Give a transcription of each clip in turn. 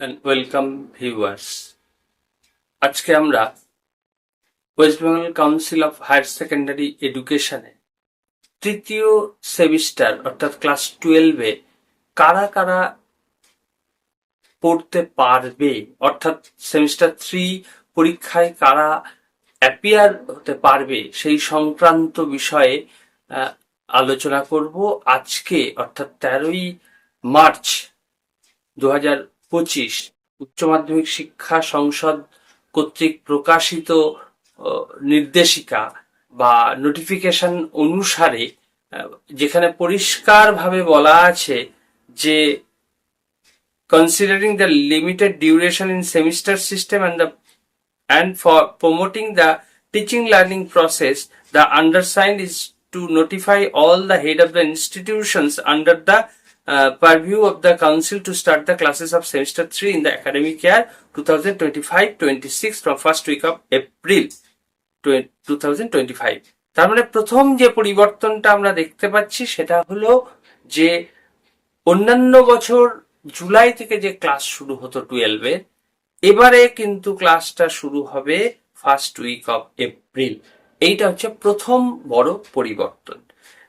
and welcome viewers. আজকে আমরা West Bengal council of higher secondary এডুকেশনে তৃতীয় সেমিস্টার অর্থাৎ ক্লাস টুয়েলভে কারা কারা পড়তে পারবে অর্থাৎ সেমিস্টার থ্রি পরীক্ষায় কারা অ্যাপিয়ার হতে পারবে সেই সংক্রান্ত বিষয়ে আলোচনা করব আজকে, অর্থাৎ তেরোই মার্চ দু হাজার পঁচিশ, উচ্চ মাধ্যমিক শিক্ষা সংসদ কর্তৃক প্রকাশিত নির্দেশিকা বা নোটিফিকেশন অনুসারে যেখানে পরিষ্কারভাবে বলা আছে যে considering the limited duration in semester system and the and for promoting the teaching learning process the undersigned is to notify all the head of the institutions under the purview of the council to start the classes of semester 3 in the academic year 2025-26 from first week of april 2025 তার মানে প্রথম যে পরিবর্তনটা আমরা দেখতে পাচ্ছি সেটা হলো যে অন্যান্য বছর জুলাই থেকে যে ক্লাস শুরু হতো টুয়েলভে, এবারে কিন্তু ক্লাসটা শুরু হবে ফার্স্ট উইক অফ এপ্রিল। এইটা হচ্ছে প্রথম বড় পরিবর্তন।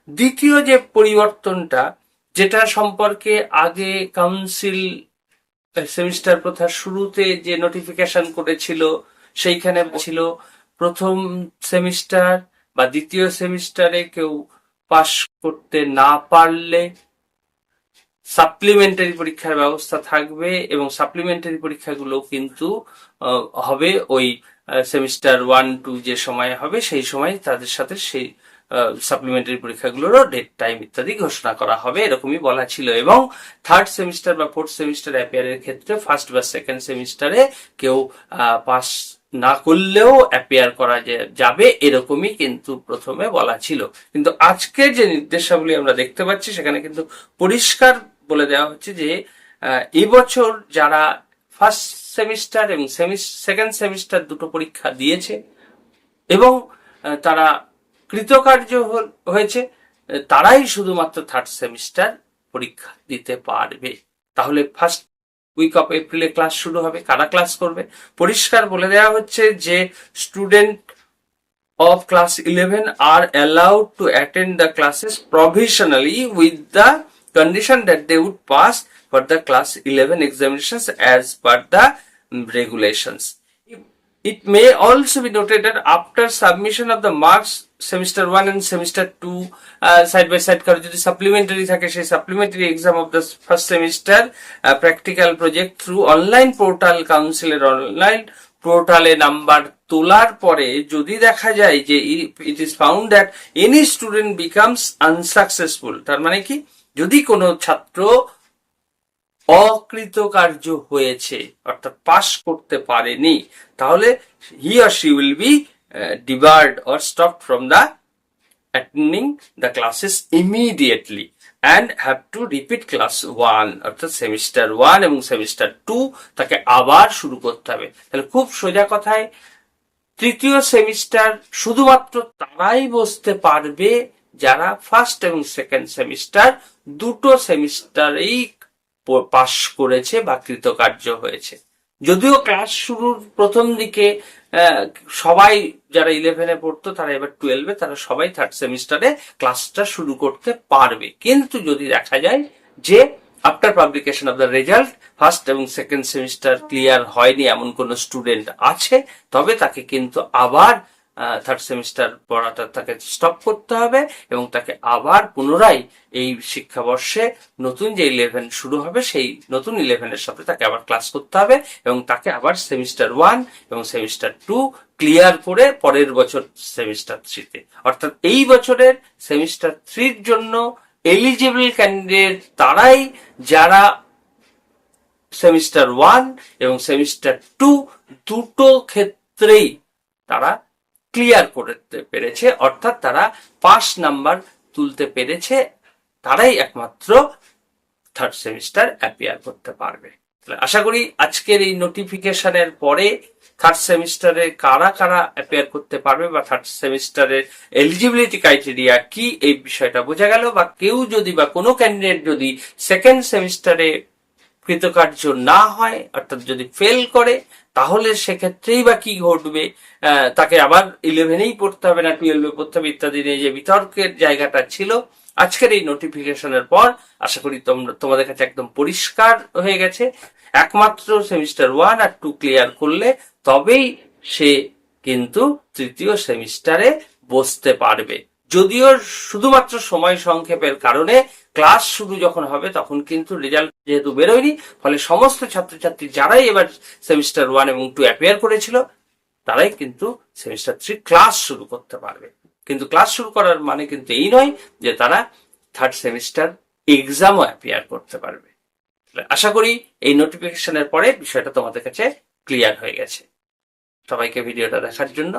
দ্বিতীয় যে পরিবর্তনটা যেটা সম্পর্কে আগে কাউন্সিল সেমিস্টার প্রথার শুরুতে যে নোটিফিকেশন করেছিল, সেইখানে ছিল প্রথম সেমিস্টার বা দ্বিতীয় সেমিস্টারে কেউ পাশ করতে না পারলে সাপ্লিমেন্টারি পরীক্ষার ব্যবস্থা থাকবে এবং সাপ্লিমেন্টারি পরীক্ষাগুলো কিন্তু হবে ওই সেমিস্টার ওয়ান টু যে সময় হবে, সেই সময় তাদের সাথে সেই সাপ্লিমেন্টারি পরীক্ষাগুলোরও ডেট টাইম ইত্যাদি ঘোষণা করা হবে, এরকমই বলা ছিল। এবং থার্ড সেমিস্টার বা ফোর্থ সেমিস্টার অ্যাপিয়ারের ক্ষেত্রে ফার্স্ট বা সেকেন্ড সেমিস্টারে কেউ পাস না করলেও অ্যাপিয়ার করা যাবে, এরকমই কিন্তু প্রথমে বলা ছিল। কিন্তু আজকের যে নির্দেশাবলী আমরা দেখতে পাচ্ছি, সেখানে কিন্তু পরিষ্কার বলে দেওয়া হচ্ছে যে এবছর যারা ফার্স্ট সেমিস্টার এবং সেকেন্ড সেমিস্টার দুটো পরীক্ষা দিয়েছে এবং তারা কৃতকার্য হয়েছে, তারাই শুধুমাত্র থার্ড সেমিস্টার পরীক্ষা দিতে পারবে। তাহলে ফার্স্ট উইক অফ এপ্রিলে ক্লাস শুরু হবে, কারা ক্লাস করবে? পরিষ্কার বলে দেওয়া হচ্ছে যে student of class eleven are allowed to attend the classes provisionally with the condition that they would pass for the class eleven examination as per the regulation it may also be noted after submission of the marks 1 and semester 2 uh, side by side কারও যদি supplementary থাকে সেই supplementary exam of the first semester practical project through online portal কাউন্সিলের online পোর্টালে number তোলার পরে যদি দেখা যায় যে it is found that any student becomes unsuccessful তার মানে কি? যদি কোনো ছাত্র অকৃতকার্য হয়েছে অর্থাৎ পাশ করতে পারেনি তাহলে he or she will be debarred or stop from the attending the classes immediately and have to repeat class 1 অর্থাৎ সেমিস্টার 1 এবং সেমিস্টার 2 তাকে আবার শুরু করতে হবে। তাহলে খুব সোজা কথায় তৃতীয় সেমিস্টার শুধুমাত্র তারাই বসতে পারবে যারা ফার্স্ট এবং সেকেন্ড সেমিস্টার দুটো সেমিস্টারেই পাশ করেছে বা কৃতকার্য হয়েছে। যদিও ক্লাস শুরুর প্রথম দিকে সবাই যারা ইলেভেনে পড়তো, তারা এবার টুয়েলভে তারা সবাই থার্ড সেমিস্টারে ক্লাসটা শুরু করতে পারবে। কিন্তু যদি দেখা যায় যে after publication of the result first এবং সেকেন্ড সেমিস্টার ক্লিয়ার হয়নি, এমন কোন স্টুডেন্ট আছে, তবে তাকে কিন্তু আবার থার্ড সেমিস্টার পড়াটা তাকে স্টপ করতে হবে এবং তাকে আবার পুনরায় এই শিক্ষাবর্ষে নতুন যে ইলেভেন শুরু হবে, সেই নতুন ইলেভেনের সাথে তাকে আবার ক্লাস করতে হবে এবং তাকে আবার সেমিস্টার ওয়ান এবং সেমিস্টার টু ক্লিয়ার করে পরের বছর সেমিস্টার থ্রিতে অর্থাৎ এই বছরের সেমিস্টার থ্রির জন্য এলিজিবল ক্যান্ডিডেট তারাই যারা সেমিস্টার ওয়ান এবং সেমিস্টার টু দুটো ক্ষেত্রেই তারা ক্লিয়ার করতে পেরেছে, অর্থাৎ তারা পাস নাম্বার তুলতে পেরেছে, তারাই একমাত্র থার্ড সেমিস্টার অ্যাপিয়ার করতে পারবে। আশা করি আজকের এই নোটিফিকেশনের পরে থার্ড সেমিস্টারে কারা কারা অ্যাপিয়ার করতে পারবে বা থার্ড সেমিস্টারের এলিজিবিলিটি ক্রাইটেরিয়া কি, এই বিষয়টা বোঝা গেল, বা কেউ যদি বা কোনো ক্যান্ডিডেট যদি সেকেন্ড সেমিস্টারে কৃতকার্য না হয়, অর্থাৎ যদি ফেল করে, তাহলে সেক্ষেত্রেই বা কি ঘটবে? তাকে আবার ইলেভেনেই পড়তে হবে, না টুয়েলভে পড়তে হবে, ইত্যাদি নিয়ে যে বিতর্কের জায়গাটা ছিল। আজকের এই নোটিফিকেশনের পর আশা করি তোমরা, তোমাদের কাছে একদম পরিষ্কার হয়ে গেছে। একমাত্র সেমিস্টার ওয়ান আর টু ক্লিয়ার করলে তবেই সে কিন্তু তৃতীয় সেমিস্টারে বসতে পারবে। যদিও শুধুমাত্র সময় সংক্ষেপের কারণে ক্লাস শুরু যখন হবে, তখন কিন্তু রেজাল্ট যেহেতু বেরোয়নি, ফলে সমস্ত ছাত্রছাত্রী যারাই এবার সেমিস্টার ওয়ান এবং টু অ্যাপিয়ার করেছিল, তারাই কিন্তু সেমিস্টার থ্রি ক্লাস শুরু করতে পারবে। কিন্তু ক্লাস শুরু করার মানে কিন্তু এই নয় যে তারা থার্ড সেমিস্টার এক্সামও অ্যাপিয়ার করতে পারবে। আশা করি এই নোটিফিকেশনের পরে বিষয়টা তোমাদের কাছে ক্লিয়ার হয়ে গেছে। সবাইকে ভিডিওটা দেখার জন্য